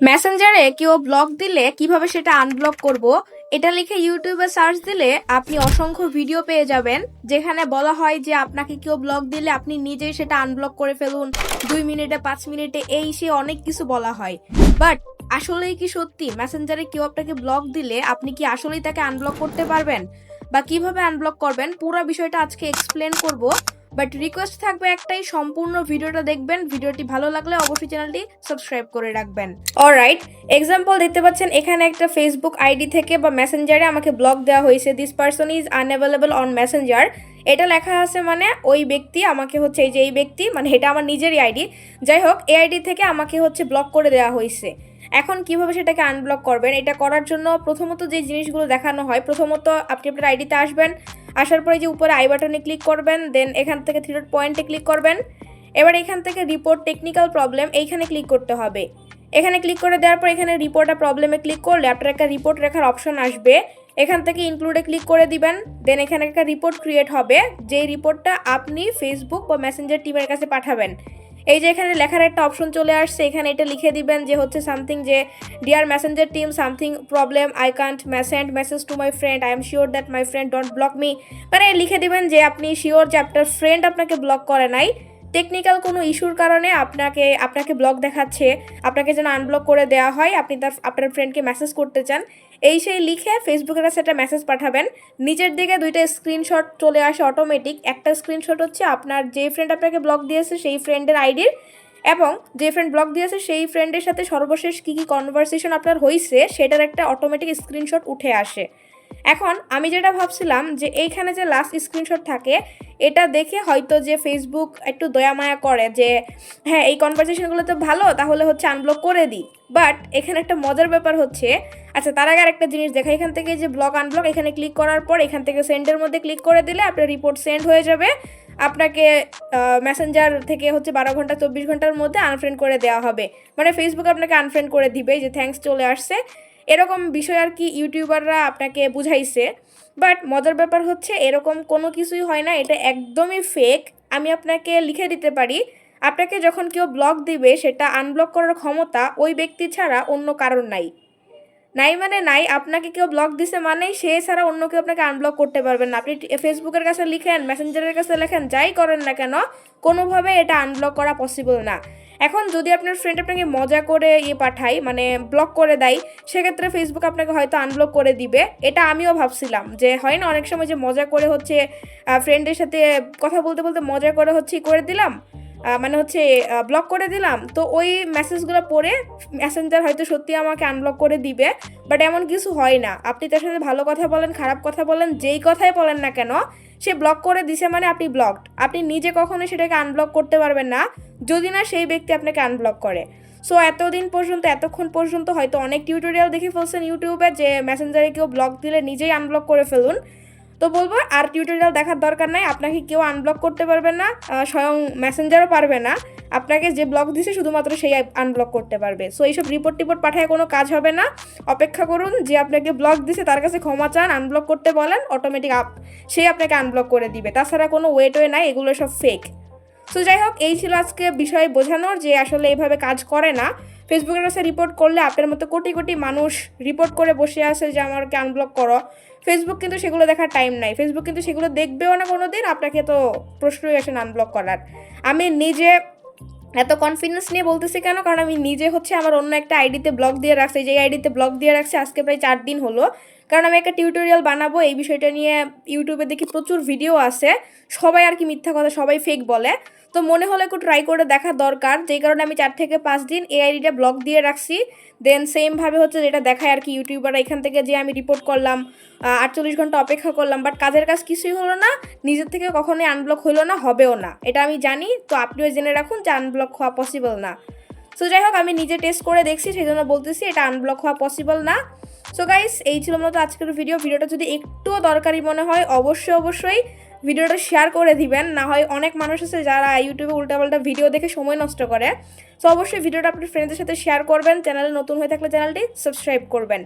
মেসেঞ্জারে কেউ ব্লক দিলে কীভাবে সেটা আনব্লক করব, এটা লিখে ইউটিউবে সার্চ দিলে আপনি অসংখ্য ভিডিও পেয়ে যাবেন, যেখানে বলা হয় যে আপনাকে কেউ ব্লক দিলে আপনি নিজেই সেটা আনব্লক করে ফেলুন। দুই মিনিটে, পাঁচ মিনিটে, এই সে অনেক কিছু বলা হয়। বাট আসলেই কি সত্যি? মেসেঞ্জারে কেউ আপনাকে ব্লক দিলে আপনি কি আসলেই তাকে আনব্লক করতে পারবেন? বা কীভাবে আনব্লক করবেন? পুরো বিষয়টা আজকে এক্সপ্লেন করব। বাট রিকোয়েস্ট থাকবে একটাই, সম্পূর্ণ ভিডিওটা দেখবেন। ভিডিওটি ভালো লাগলে অবশ্যই চ্যানেলটি সাবস্ক্রাইব করে রাখবেন। অলরাইট এক্সাম্পল দেখতে পাচ্ছেন, এখানে একটা ফেসবুক আইডি থেকে বা মেসেঞ্জারে আমাকে ব্লক দেওয়া হয়েছে। This person is unavailable on messenger এটা লেখা আছে মানে ওই ব্যক্তি আমাকে হচ্ছে, এই যে এই ব্যক্তি মানে এটা আমার নিজেরই আইডি যাই হোক, এই আইডি থেকে আমাকে হচ্ছে ব্লক করে দেওয়া হয়েছে। এখন কীভাবে সেটাকে আনব্লক করবেন? এটা করার জন্য প্রথমত যে জিনিসগুলো দেখানো হয়, প্রথমত আপনি আপনার আইডিতে আসবেন। আসার পরে যে উপরে আই বাটনে ক্লিক করবেন দেন এখান থেকে থ্রি ডট পয়েন্টে ক্লিক করবেন। এবার এখান থেকে রিপোর্ট টেকনিক্যাল প্রবলেম এইখানে ক্লিক করতে হবে। এখানে ক্লিক করে দেওয়ার পর এখানে রিপোর্ট আর প্রবলেমে ক্লিক করলে আপনার একটা রিপোর্ট রেখার অপশন আসবে। এখান থেকে ইনক্লুডে ক্লিক করে দিবেন দেন এখানে একটা রিপোর্ট ক্রিয়েট হবে। যেই রিপোর্টটা আপনি ফেসবুক বা মেসেঞ্জার টিমের কাছে পাঠাবেন এই যে এখানে লেখার একটা অপশন চলে আসছে, এখানে এটা লিখে দিবেন যে হচ্ছে সামথিং যে dear messenger team something problem I can't send message to my friend I am sure that my friend don't block me মানে লিখে দিবেন যে, আপনি শিওর যে আপনার ফ্রেন্ড আপনাকে ব্লক করে নাই টেকনিক্যাল কোনো ইস্যুর কারণে আপনাকে আপনাকে ব্লক দেখাচ্ছে, আপনাকে যেন আনব্লক করে দেওয়া হয়, আপনি তার, আপনার ফ্রেন্ডকে মেসেজ করতে চান, এই সেই লিখে ফেসবুকের কাছে একটা মেসেজ পাঠাবেন। নিচের দিকে দুইটা স্ক্রিনশট চলে আসে অটোমেটিক একটা স্ক্রিনশট হচ্ছে আপনার যে ফ্রেন্ড আপনাকে ব্লক দিয়েছে সেই ফ্রেন্ডের আইডির এবং যে ফ্রেন্ড ব্লক দিয়েছে সেই ফ্রেন্ডের সাথে সর্বশেষ কী কী কনভারসেশন আপনার হয়েছে সেটার একটা অটোমেটিক স্ক্রিনশট উঠে আসে। এখন আমি যেটা ভাবছিলাম যে এইখানে যে লাস্ট স্ক্রিনশট থাকে, এটা দেখে হয়তো যে ফেসবুক একটু দয়া মায়া করে যে হ্যাঁ এই কনভারসেশনগুলো তো ভালো, তাহলে হচ্ছে আনব্লক করে দিই। বাট এখানে একটা মজার ব্যাপার হচ্ছে আচ্ছা তার আগে একটা জিনিস দেখা এখান থেকে যে ব্লক আনব্লক এখানে ক্লিক করার পর এখান থেকে সেন্ডের মধ্যে ক্লিক করে দিলে আপনার রিপোর্ট সেন্ড হয়ে যাবে। আপনাকে মেসেঞ্জার থেকে হচ্ছে বারো ঘণ্টা, চব্বিশ ঘণ্টার মধ্যে আনফ্রেন্ড করে দেওয়া হবে। মানে ফেসবুক আপনাকে আনফ্রেন্ড করে দিবে যে থ্যাঙ্কস চলে আসছে। এরকম বিষয় আর কি ইউটিউবাররা আপনাকে বুঝাইছে। বাট মজার ব্যাপার হচ্ছে এরকম কোনো কিছুই হয় না, এটা একদমই ফেক আমি আপনাকে লিখে দিতে পারি। আপনাকে যখন কেউ ব্লক দিবে, সেটা আনব্লক করার ক্ষমতা ওই ব্যক্তি ছাড়া অন্য কারণ নাই। নাই মানে নাই, আপনাকে কেউ ব্লক দিছে মানেই সে ছাড়া অন্য কেউ আপনাকে আনব্লক করতে পারবেন না। আপনি ফেসবুকের কাছে লিখেন মেসেঞ্জারের কাছে লেখেন, যাই করেন না কেন, কোনোভাবে এটা আনব্লক করা পসিবল না। এখন যদি আপনার ফ্রেন্ড আপনাকে মজা করে ইয়ে পাঠায় মানে ব্লক করে দেয়, সেক্ষেত্রে ফেসবুক আপনাকে হয়তো আনব্লক করে দিবে। এটা আমিও ভাবছিলাম যে হয় না, অনেক সময় যে মজা করে হচ্ছে ফ্রেন্ডের সাথে কথা বলতে বলতে মজা করে হচ্ছে, করে দিলাম। মানে হচ্ছে ব্লক করে দিলাম। তো ওই মেসেজগুলো পড়ে মেসেঞ্জার হয়তো সত্যি আমাকে আনব্লক করে দিবে বাট এমন কিছু হয় না। আপনি তার সাথে ভালো কথা বলেন, খারাপ কথা বলেন, যেই কথাই বলেন না কেন, সে ব্লক করে দিছে মানে আপনি ব্লকড আপনি নিজে কখনো সেটাকে আনব্লক করতে পারবেন না, যদি না সেই ব্যক্তি আপনাকে আনব্লক করে। সো এতদিন পর্যন্ত, এতক্ষণ পর্যন্ত হয়তো অনেক টিউটোরিয়াল দেখে ফেলছেন ইউটিউবে যে মেসেঞ্জারে কেউ ব্লক দিলে নিজেই আনব্লক করে ফেলুন। তো বলব, আর টিউটোরিয়াল দেখার দরকার নাই, আপনাকে কেউ আনব্লক করতে পারবে না স্বয়ং মেসেঞ্জারও পারবে না। আপনাকে যে ব্লক দিছে, শুধুমাত্র সেই আনব্লক করতে পারবে। সো এইসব রিপোর্ট টিপোর্ট পাঠায় কোনো কাজ হবে না। অপেক্ষা করুন, যে আপনাকে ব্লক দিছে, তার কাছে ক্ষমা চান আনব্লক করতে বলেন অটোমেটিক আপ সেই আপনাকে আনব্লক করে দিবে। তাছাড়া কোনো ওয়েট ওয়ে নাই, এগুলো সব ফেক সো যাই হোক, এই ছিল আজকে বিষয় বোঝানোর যে আসলে এইভাবে কাজ করে না। ফেসবুকের কাছে রিপোর্ট করলে আপনার মতো কোটি কোটি মানুষ রিপোর্ট করে বসে আছে যে, আমাকে আনব্লক করো। ফেসবুক কিন্তু সেগুলো দেখার টাইম নাই। ফেসবুক কিন্তু সেগুলো দেখবেও না কোনো দিন আপনাকে তো প্রশ্নই আসেন আনব্লক করার। আমি নিজে এত কনফিডেন্স নিয়ে বলতেছি কেন? কারণ আমি নিজে হচ্ছে আমার অন্য একটা আইডিতে ব্লগ দিয়ে রাখছি। যে আইডিতে ব্লগ দিয়ে রাখছি, আজকে প্রায় চার দিন হলো। কারণ আমি একটা টিউটোরিয়াল বানাবো, এই বিষয়টা নিয়ে ইউটিউবে দেখি প্রচুর ভিডিও আছে। সবাই আর কি মিথ্যা কথা, সবাই ফেক বলে। তো মনে হলে একটু ট্রাই করে দেখা দরকার। যেই কারণে আমি চার থেকে পাঁচ দিন এই আইডিটা ব্লগ দিয়ে রাখছি। দেন সেমভাবে হচ্ছে যেটা দেখায় আর কি ইউটিউবার এখান থেকে যে আমি রিপোর্ট করলাম আটচল্লিশ ঘণ্টা অপেক্ষা করলাম। বাট কাজের কাজ কিছুই হলো না, নিজের থেকে কখনোই আনব্লক হলো না, হবেও না। এটা আমি জানি, তো আপনিও জেনে রাখুন যে আনব্লক হওয়া পসিবল না। সো যাই হোক, আমি নিজে টেস্ট করে দেখছি সেই জন্য বলতেছি এটা আনব্লক হওয়া পসিবল না। সো গাইস এই ছিল মূলত আজকের ভিডিও ভিডিওটা যদি একটুও দরকারি মনে হয়, অবশ্যই অবশ্যই ভিডিওটা শেয়ার করে দিবেন, না হয় অনেক মানুষ আছে যারা ইউটিউবে উল্টাপাল্টা ভিডিও দেখে সময় নষ্ট করে। সো অবশ্যই ভিডিওটা আপনার ফ্রেন্ডদের সাথে শেয়ার করবেন চ্যানেলে নতুন হয়ে থাকলে চ্যানেলটি সাবস্ক্রাইব করবেন।